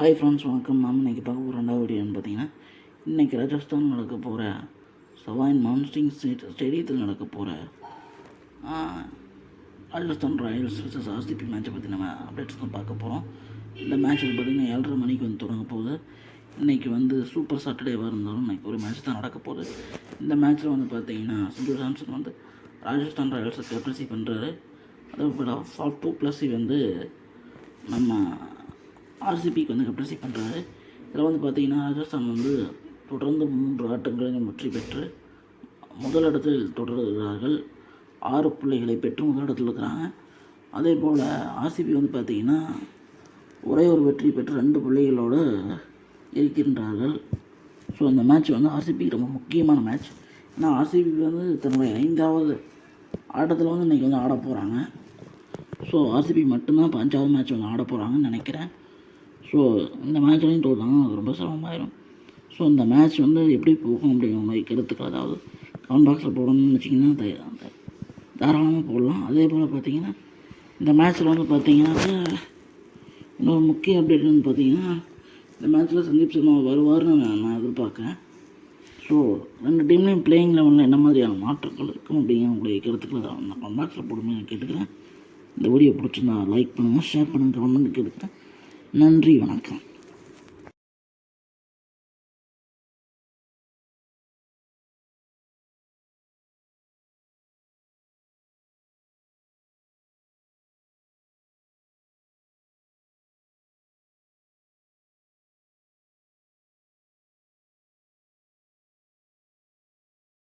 Hi friends வணக்கம். நாம் இன்றைக்கி பார்க்க போகிற ரெண்டாவது வீடியோன்னு பார்த்தீங்கன்னா இன்றைக்கி ராஜஸ்தான் நடக்க போகிற சவாயின் மான்ஸ்டிங் ஸ்டேட் ஸ்டேடியத்தில் நடக்க போகிற ராஜஸ்தான் ராயல்ஸ் வர்சஸ் ஆர்சிபி மேட்சை பற்றி நம்ம அப்டேட்ஸ் தான் பார்க்க போகிறோம் இந்த மேட்ச் வந்து பார்த்திங்கன்னா ஏழரை மணிக்கு வந்து தொடங்க போகுது. இன்றைக்கி வந்து சூப்பர் சாட்டர்டேவாக இருந்தாலும் இன்றைக்கி ஒரு மேட்ச் தான் நடக்க போகுது. இந்த மேட்ச்சில் வந்து பார்த்தீங்கன்னா சஞ்சு சாம்சன் வந்து ராஜஸ்தான் ராயல்ஸை கேப்டன்சி பண்ணுறாரு அதே போல் ஃபால் டூ ப்ளஸ் வந்து நம்ம ஆர்சிபிக்கு வந்து கேப்டன்சி பண்ணுறாரு இதில் வந்து பார்த்தீங்கன்னா ராஜஸ்தான் வந்து தொடர்ந்து மூன்று ஆட்டங்களிலும் வெற்றி பெற்று முதலிடத்தில் தொடர்கிறார்கள். ஆறு புள்ளிகளை பெற்று முதலிடத்தில் இருக்கிறாங்க. அதே போல் ஆர்சிபி வந்து பார்த்திங்கன்னா ஒரே ஒரு வெற்றி பெற்று ரெண்டு புள்ளிகளோடு இருக்கின்றார்கள் ஸோ அந்த மேட்ச் வந்து ஆர்சிபிக்கு ரொம்ப முக்கியமான மேட்ச் ஏன்னா ஆர்சிபி வந்து தன்னுடைய ஐந்தாவது ஆட்டத்தில் வந்து இன்றைக்கி வந்து ஆட போகிறாங்க ஸோ ஆர்சிபி மட்டும்தான் இப்போ அஞ்சாவது மேட்ச் வந்து ஆட போகிறாங்கன்னு நினைக்கிறேன். ஸோ இந்த மேட்ச்லேயும் தோற்றாங்கன்னா அது ரொம்ப சிரமமாயிரும். ஸோ இந்த மேட்ச் வந்து எப்படி போகும் அப்படிங்கிற மாதிரி கருத்துக்கள் அதாவது கமெண்ட் பாக்ஸில் போடணும்னு வச்சிங்கன்னா தாராளமாக போடலாம். அதே போல் பார்த்தீங்கன்னா இந்த மேட்ச்சில் வந்து பார்த்தீங்கன்னாக்கா இன்னொரு முக்கிய அப்டேட் வந்து பார்த்தீங்கன்னா இந்த மேட்ச்சில் சந்தீப் சர்மா வருவார்னு நான் நான் எதிர்பார்க்குறேன். ஸோ ரெண்டு டீம்லேயும் பிளேயிங் லெவலில் என்ன மாதிரியான மாற்றங்கள் இருக்கும் அப்படிங்கிற உங்களுடைய கருத்துக்களை நான் கமெண்ட் பாக்ஸில் போடுமே நான் கேட்டுக்கிறேன். இந்த வீடியோ பிடிச்சிருந்தா லைக் பண்ணுங்கள் ஷேர் பண்ணுங்கள் கமெண்ட் கேட்டுக்கிறேன். நன்றி வணக்கம்